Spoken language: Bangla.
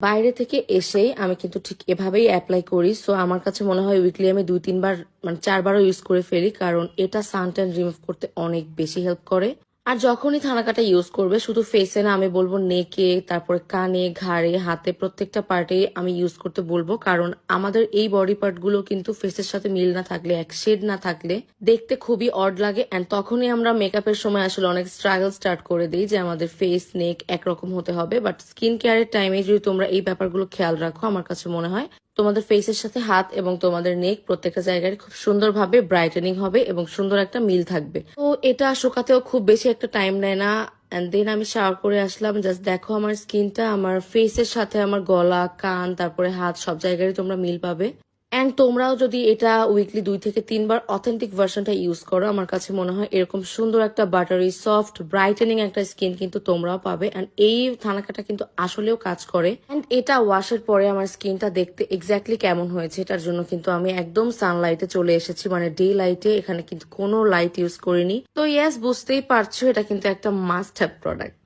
বাইরে থেকে এসেই আমি কিন্তু ঠিক এভাবেই অ্যাপ্লাই করি। সো আমার কাছে মনে হয় উইকলি আমি দুই, তিনবার মানে চারবারও ইউজ করে ফেলি, কারণ এটা সানট্যান রিমুভ করতে অনেক বেশি হেল্প করে। আর যখনই থানাকাটা ইউজ করবে, শুধু ফেসে না, আমি বলব নেকে, তারপরে কানে, ঘাড়ে, হাতে প্রত্যেকটা পার্টে আমি ইউজ করতে বলব। কারণ আমাদের এই বডি পার্টগুলো কিন্তু ফেসের সাথে মিল না থাকলে, এক শেড না থাকলে দেখতে খুবই অড লাগে। অ্যান্ড তখনই আমরা মেকআপের সময় আসলে অনেক স্ট্রাগল স্টার্ট করে দিই যে আমাদের ফেস নেক একরকম হতে হবে। বাট স্কিন কেয়ারের টাইমে যদি তোমরা এই ব্যাপারগুলো খেয়াল রাখো, আমার কাছে মনে হয় তোমাদের ফেসের সাথে হাত এবং তোমাদের নেক প্রত্যেকটা জায়গায় খুব সুন্দরভাবে ব্রাইটেনিং হবে এবং সুন্দর একটা মিল থাকবে। তো এটা শোকাতেও খুব বেশি একটা টাইম নেয় না। অ্যান্ড দেন আমি শাওয়ার করে আসলাম জাস্ট দেখো আমার স্কিনটা আমার ফেসের সাথে আমার গলা, কান, তারপরে হাত সব জায়গায় তোমরা মিল পাবে। অ্যান্ড তোমরাও যদি এটা উইকলি দুই থেকে তিনবার অথেন্টিক ভার্সনটা ইউজ করো, আমার কাছে মনে হয় এরকম সুন্দর একটা বাটারি সফট ব্রাইটেনিং একটা স্কিন কিন্তু তোমরাও পাবে। অ্যান্ড এই থানাকাটা কিন্তু আসলেও কাজ করে। অ্যান্ড এটা ওয়াশের পরে আমার স্কিনটা দেখতে এক্স্যাক্টলি কেমন হয়েছে, এটার জন্য কিন্তু আমি একদম সানলাইটে চলে এসেছি। মানে ডে লাইটে এখানে কিন্তু কোনো লাইট ইউজ করিনি। তো ইয়াস বুঝতেই পারছ, এটা কিন্তু একটা মাস্ট হ্যাভ প্রোডাক্ট